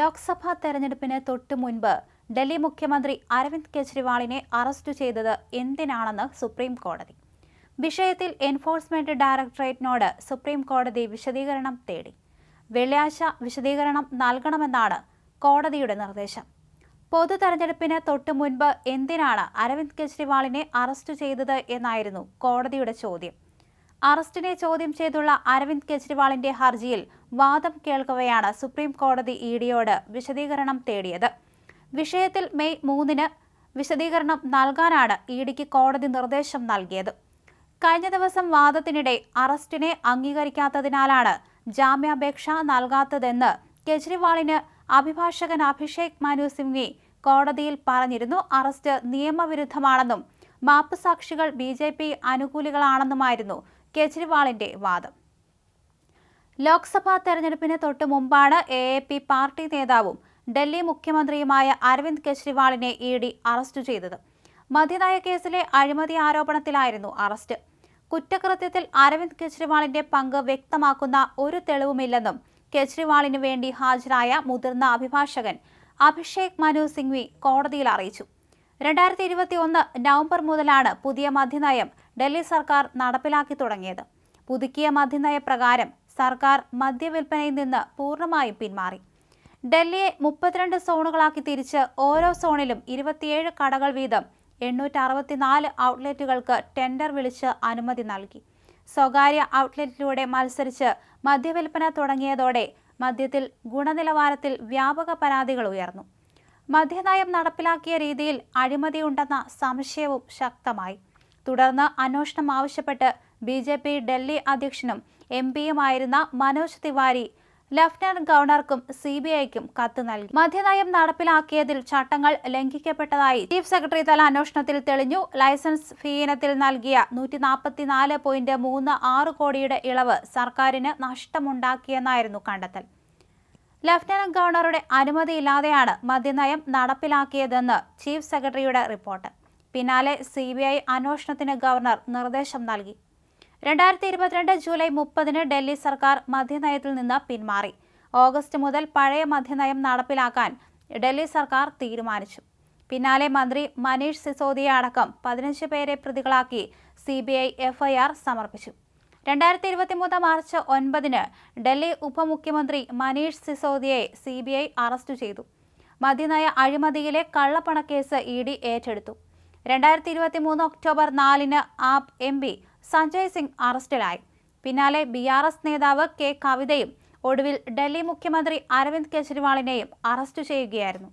ലോക്സഭാ തെരഞ്ഞെടുപ്പിന് തൊട്ടു മുൻപ് ഡൽഹി മുഖ്യമന്ത്രി അരവിന്ദ് കെജ്രിവാളിനെ അറസ്റ്റ് ചെയ്തത് എന്തിനാണെന്ന് സുപ്രീം കോടതി. വിഷയത്തിൽ എൻഫോഴ്സ്മെന്റ് ഡയറക്ടറേറ്റിനോട് സുപ്രീം കോടതി വിശദീകരണം തേടി. വെള്ളിയാഴ്ച വിശദീകരണം നൽകണമെന്നാണ് കോടതിയുടെ നിർദ്ദേശം. പൊതു തെരഞ്ഞെടുപ്പിന് തൊട്ടു മുൻപ് എന്തിനാണ് അരവിന്ദ് കെജ്രിവാളിനെ അറസ്റ്റ് ചെയ്തത് എന്നായിരുന്നു കോടതിയുടെ ചോദ്യം. അറസ്റ്റിനെ ചോദ്യം ചെയ്തുള്ള അരവിന്ദ് കെജ്രിവാളിന്റെ ഹർജിയിൽ വാദം കേൾക്കവെയാണ് സുപ്രീം കോടതി ഇഡിയോട് വിശദീകരണം തേടിയത്. വിഷയത്തിൽ മെയ് മൂന്നിന് വിശദീകരണം നൽകാനാണ് ഇഡിക്ക് കോടതി നിർദ്ദേശം നൽകിയത്. കഴിഞ്ഞ ദിവസം വാദത്തിനിടെ അറസ്റ്റിനെ അംഗീകരിക്കാത്തതിനാലാണ് ജാമ്യാപേക്ഷ നൽകാത്തതെന്ന് കെജ്രിവാളിന് അഭിഭാഷകൻ അഭിഷേക് മനു സിംഗ്വി കോടതിയിൽ പറഞ്ഞിരുന്നു. അറസ്റ്റ് നിയമവിരുദ്ധമാണെന്നും മാപ്പ് സാക്ഷികൾ ബി ജെ പി അനുകൂലികളാണെന്നുമായിരുന്നു കെജ്രിവാളിന്റെ വാദം. ലോക്സഭാ തെരഞ്ഞെടുപ്പിന് തൊട്ടു മുമ്പാണ് എ എ പി പാർട്ടി നേതാവും ഡൽഹി മുഖ്യമന്ത്രിയുമായ അരവിന്ദ് കെജ്രിവാളിനെ ഇ ഡി അറസ്റ്റ് ചെയ്തത്. മദ്യനയ കേസിലെ അഴിമതി ആരോപണത്തിലായിരുന്നു അറസ്റ്റ്. കുറ്റകൃത്യത്തിൽ അരവിന്ദ് കെജ്രിവാളിന്റെ പങ്ക് വ്യക്തമാക്കുന്ന ഒരു തെളിവുമില്ലെന്നും കെജ്രിവാളിന് വേണ്ടി ഹാജരായ മുതിർന്ന അഭിഭാഷകൻ അഭിഷേക് മനു സിംഗ്വി കോടതിയിൽ അറിയിച്ചു. രണ്ടായിരത്തി ഇരുപത്തി ഒന്ന് നവംബർ മുതലാണ് പുതിയ മദ്യനയം ഡൽഹി സർക്കാർ നടപ്പിലാക്കി തുടങ്ങിയത്. പുതുക്കിയ മദ്യനയ പ്രകാരം സർക്കാർ മദ്യവിൽപ്പനയിൽ നിന്ന് പൂർണമായും പിന്മാറി. ഡൽഹിയെ മുപ്പത്തിരണ്ട് സോണുകളാക്കി തിരിച്ച് ഓരോ സോണിലും ഇരുപത്തിയേഴ് കടകൾ വീതം എണ്ണൂറ്റി അറുപത്തിനാല് ഔട്ട്ലെറ്റുകൾക്ക് ടെൻഡർ വിളിച്ച് അനുമതി നൽകി. സ്വകാര്യ ഔട്ട്ലെറ്റിലൂടെ മത്സരിച്ച് മദ്യവിൽപ്പന തുടങ്ങിയതോടെ മദ്യത്തിൽ ഗുണനിലവാരത്തിൽ വ്യാപക പരാതികൾ ഉയർന്നു. മദ്യനയം നടപ്പിലാക്കിയ രീതിയിൽ അഴിമതിയുണ്ടെന്ന സംശയവും ശക്തമായി. തുടർന്ന് അന്വേഷണം ആവശ്യപ്പെട്ട് ബി ജെ പി ഡൽഹി അധ്യക്ഷനും എം പിയുമായിരുന്ന മനോജ് തിവാരി ലഫ്റ്റനന്റ് ഗവർണർക്കും സി ബി ഐക്കും കത്ത് നൽകി. മദ്യനയം നടപ്പിലാക്കിയതിൽ ചട്ടങ്ങൾ ലംഘിക്കപ്പെട്ടതായി ചീഫ് സെക്രട്ടറി തല അന്വേഷണത്തിൽ തെളിഞ്ഞു. ലൈസൻസ് ഫീ ഇനത്തിൽ നൽകിയ നൂറ്റി നാൽപ്പത്തിനാല് പോയിന്റ് മൂന്ന് ആറ് കോടിയുടെ ഇളവ് സർക്കാരിന് നഷ്ടമുണ്ടാക്കിയെന്നായിരുന്നു കണ്ടെത്തൽ. ലഫ്റ്റനന്റ് ഗവർണറുടെ അനുമതിയില്ലാതെയാണ് മദ്യനയം നടപ്പിലാക്കിയതെന്ന് ചീഫ് സെക്രട്ടറിയുടെ റിപ്പോർട്ട്. പിന്നാലെ സി ബി ഐ അന്വേഷണത്തിന് ഗവർണർ നിർദ്ദേശം നൽകി. രണ്ടായിരത്തി ഇരുപത്തിരണ്ട് ജൂലൈ മുപ്പതിന് ഡൽഹി സർക്കാർ മദ്യനയത്തിൽ നിന്ന് പിന്മാറി. ഓഗസ്റ്റ് മുതൽ പഴയ മദ്യനയം നടപ്പിലാക്കാൻ ഡൽഹി സർക്കാർ തീരുമാനിച്ചു. പിന്നാലെ മന്ത്രി മനീഷ് സിസോദിയ അടക്കം പതിനഞ്ച് പേരെ പ്രതികളാക്കി സി ബി ഐ എഫ്ഐആർ സമർപ്പിച്ചു. രണ്ടായിരത്തി ഇരുപത്തിമൂന്ന് മാർച്ച് ഒൻപതിന് ഡൽഹി ഉപമുഖ്യമന്ത്രി മനീഷ് സിസോദിയെ സി ബി ഐ അറസ്റ്റ് ചെയ്തു. മദ്യനയ അഴിമതിയിലെ കള്ളപ്പണക്കേസ് ഇ ഡി ഏറ്റെടുത്തു. രണ്ടായിരത്തി ഇരുപത്തി മൂന്ന് ഒക്ടോബർ നാലിന് ആപ് എം പി സഞ്ജയ് സിംഗ് അറസ്റ്റിലായി. പിന്നാലെ ബി ആർ എസ് നേതാവ് കെ കവിതയും ഒടുവിൽ ഡൽഹി മുഖ്യമന്ത്രി അരവിന്ദ് കെജ്രിവാളിനെയും അറസ്റ്റ് ചെയ്യുകയായിരുന്നു.